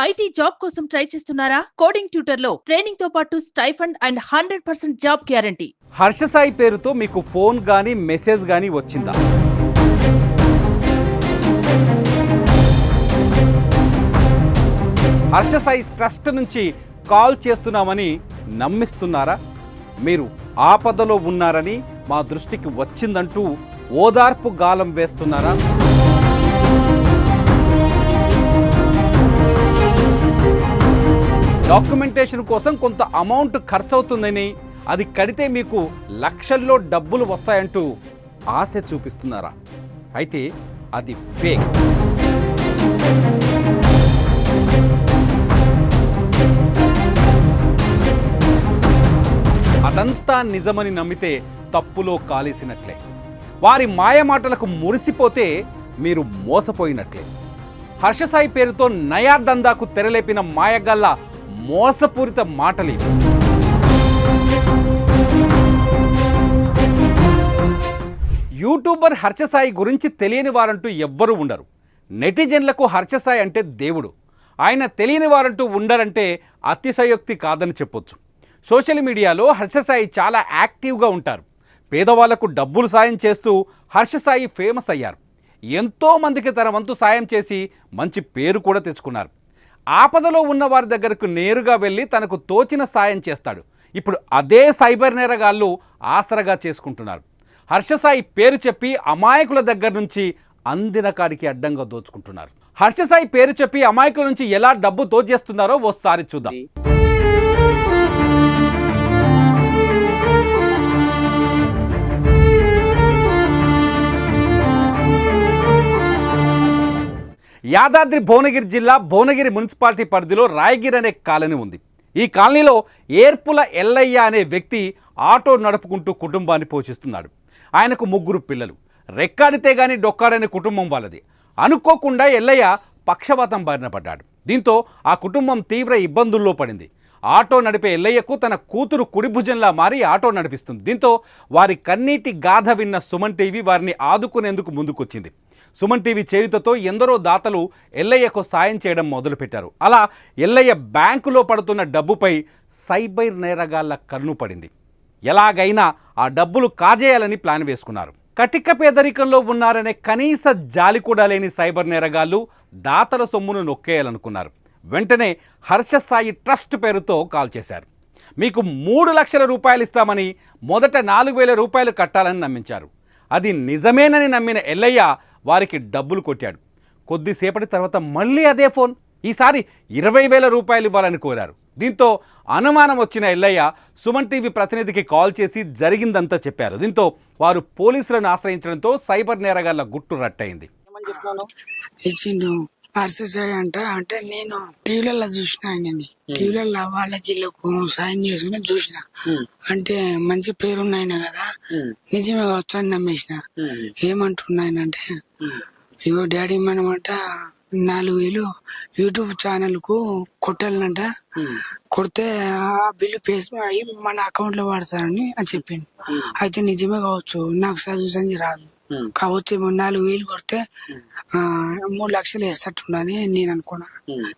IT job కోసం try చేస్తున్నారా? Coding ట్యూటర్లో ట్రైనింగ్తో పాటు stipend and hundred percent job guarantee. Harshasai పేరుతో మీకు ఫోన్ కానీ మెసేజ్ కానీ వచ్చిందా? హర్ష సాయి ట్రస్ట్ నుంచి కాల్ చేస్తున్నామని నమ్మిస్తున్నారా? మీరు ఆపదలో ఉన్నారని మా దృష్టికి వచ్చిందంటూ ఓదార్పు గాలం వేస్తున్నారా? డాక్యుమెంటేషన్ కోసం కొంత అమౌంట్ ఖర్చు అవుతుందని అది కడితే మీకు లక్షల్లో డబ్బులు వస్తాయంటూ ఆశ చూపిస్తున్నారా? అయితే అది ఫేక్. అదంతా నిజమని నమ్మితే తప్పులో కాలేసినట్లే. వారి మాయమాటలకు మురిసిపోతే మీరు మోసపోయినట్లే. హర్షసాయి పేరుతో నయా దందాకు తెరలేపిన మాయగల్ల మోసపూరిత మాటలు యూట్యూబర్ హర్షసాయి గురించి తెలియని వారంటూ ఎవ్వరూ ఉండరు. నెటిజన్లకు హర్షసాయి అంటే దేవుడు. ఆయన తెలియని వారంటూ ఉండరంటే అతిశయోక్తి కాదని చెప్పొచ్చు. సోషల్ మీడియాలో హర్షసాయి చాలా యాక్టివ్గా ఉంటారు. పేదవాళ్ళకు డబ్బులు సాయం చేస్తూ హర్షసాయి ఫేమస్ అయ్యారు. ఎంతోమందికి తన వంతు సాయం చేసి మంచి పేరు కూడా తెచ్చుకున్నారు. ఆపదలో ఉన్న వారి దగ్గరకు నేరుగా వెళ్ళి తనకు తోచిన సాయం చేస్తాడు. ఇప్పుడు అదే సైబర్ నేరగాళ్ళు ఆసరగా చేసుకుంటున్నారు. హర్షసాయి పేరు చెప్పి అమాయకుల దగ్గర నుంచి అందిన కాడికి అడ్డంగా దోచుకుంటున్నారు. హర్షసాయి పేరు చెప్పి అమాయకుల నుంచి ఎలా డబ్బు దోచేస్తున్నారో ఓసారి చూద్దాం. యాదాద్రి భువనగిరి జిల్లా భువనగిరి మున్సిపాలిటీ పరిధిలో రాయగిరి అనే కాలనీ ఉంది. ఈ కాలనీలో ఏర్పుల ఎల్లయ్య అనే వ్యక్తి ఆటో నడుపుకుంటూ కుటుంబాన్ని పోషిస్తున్నాడు. ఆయనకు ముగ్గురు పిల్లలు. రెక్కాడితే గాని డొక్కాడనే కుటుంబం వాళ్ళది. అనుకోకుండా ఎల్లయ్య పక్షవాతం బారిన పడ్డాడు. దీంతో ఆ కుటుంబం తీవ్ర ఇబ్బందుల్లో పడింది. ఆటో నడిపే ఎల్లయ్యకు తన కూతురు కుడిభుజంలా మారి ఆటో నడిపిస్తుంది. దీంతో వారి కన్నీటి గాథ విన్న సుమన్ టీవీ వారిని ఆదుకునేందుకు ముందుకొచ్చింది. సుమన్ టీవీ చేయుతతో ఎందరో దాతలు ఎల్లయ్యకు సాయం చేయడం మొదలుపెట్టారు. అలా ఎల్లయ్య బ్యాంకులో పడుతున్న డబ్బుపై సైబర్ నేరగాళ్ళ కన్ను పడింది. ఎలాగైనా ఆ డబ్బులు కాజేయాలని ప్లాన్ వేసుకున్నారు. కటిక పేదరికంలో ఉన్నారనే కనీస జాలి కూడా లేని సైబర్ నేరగాళ్ళు దాతల సొమ్మును నొక్కేయాలనుకున్నారు. వెంటనే హర్షసాయి ట్రస్ట్ పేరుతో కాల్ చేశారు. మీకు మూడు లక్షల రూపాయలు ఇస్తామని మొదట నాలుగు వేల రూపాయలు కట్టాలని నమ్మించారు. అది నిజమేనని నమ్మిన ఎల్లయ్య వారికి డబ్బులు కొట్టాడు. కొద్దిసేపటి తర్వాత మళ్ళీ అదే ఫోన్ ఈసారి ఇరవై వేల రూపాయలు ఇవ్వాలని కోరారు. దీంతో అనుమానం వచ్చిన ఎల్లయ్య సుమన్ టీవీ ప్రతినిధికి కాల్ చేసి జరిగిందంతా చెప్పారు. దీంతో వారు పోలీసులను ఆశ్రయించడంతో సైబర్ నేరగాళ్ళ గుట్టు రట్టయింది. ఆర్సీసీ అంట అంటే నేను టీవీలలో చూసిన ఆయనని. టీవీలలో వాళ్ళకి వీళ్ళకు సాయం చేసుకుని చూసిన. అంటే మంచి పేరున్నాయన కదా. నిజమే కావచ్చు అని నమ్మేసిన. ఏమంటున్నాయనంటే ఇగో డాడీ మనమంట నాలుగు వేలు యూట్యూబ్ ఛానల్కు కొట్టాలనంట కొడితే ఆ బిల్లు పేస్ అయ్యి మన అకౌంట్లో వాడతారని అని చెప్పిండు. అయితే నిజమే కావచ్చు నాకు చదువు సంజి రాదు. కావచ్చు ఏమో నాలుగు వేలు కొడితే ఆ మూడు లక్షలు వేస్తట్టున్నని నేను అనుకున్నా.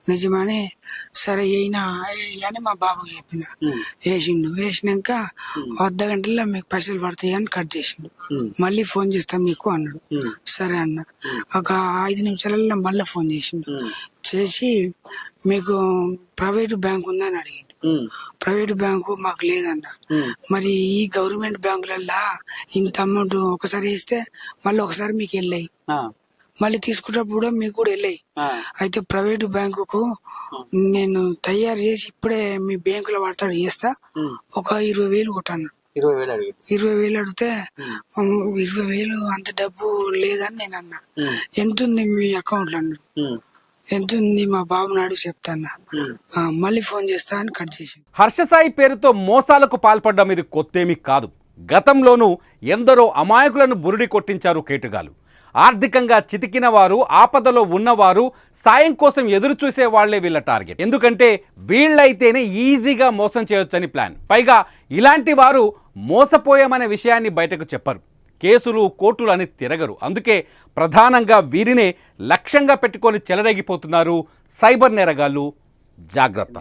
నిజమని సరే అయినా అని మా బాబుకి చెప్పిన. వేసిండు. వేసినాక అర్ధ గంటల్లో మీకు పైసలు పడతాయి అని కట్ చేసిండు. మళ్ళీ ఫోన్ చేస్తాం మీకు అన్నాడు. సరే అన్న. ఒక ఐదు నిమిషాలలో మళ్ళీ ఫోన్ చేసిండు. చేసి మీకు ప్రైవేట్ బ్యాంక్ ఉందని అడిగిండు. ప్రైవేట్ బ్యాంకు మాకు లేదన్న. మరి ఈ గవర్నమెంట్ బ్యాంకులల్లా ఇంత అమౌంట్ ఒకసారి వేస్తే మళ్ళీ ఒకసారి మీకు వెళ్ళాయి. మళ్ళీ తీసుకున్నప్పుడు మీకు కూడా వెళ్ళాయి. అయితే ప్రైవేట్ బ్యాంకుకు నేను తయారు చేసి ఇప్పుడే మీ బ్యాంకులో పడతాడు చేస్తా. ఒక ఇరవై వేలు కొట్టాను ఇరవై వేలు అడిగి. ఇరవై వేలు అడిగితే "ఉమ్, ఇరవై వేలు అంత డబ్బు లేదని నేను అన్నా. ఎంత ఉంది మీ అకౌంట్లో అన్నాడు ఎంత ఉంది మా బాబు నాడు చెప్తాను మళ్ళీ ఫోన్ చేస్తా అని కట్ చేసి. హర్షసాయి పేరుతో మోసాలకు పాల్పడడం ఇది కొత్తేమీ కాదు. గతంలోనూ ఎందరో అమాయకులను బురుడి కొట్టించారు కేటుగాలు. ఆర్థికంగా చితికిన వారు ఆపదలో ఉన్నవారు సాయం కోసం ఎదురు చూసే వాళ్ళే వీళ్ళ టార్గెట్. ఎందుకంటే వీళ్ళైతేనే ఈజీగా మోసం చేయొచ్చని ప్లాన్. పైగా ఇలాంటి వారు మోసపోయామనే విషయాన్ని బయటకు చెప్పరు. కేసులు కోర్టులు అని తిరగరు. అందుకే ప్రధానంగా వీరినే లక్ష్యంగా పెట్టుకొని చెలరేగిపోతున్నారు సైబర్ నేరగాళ్ళు జాగ్రత్త.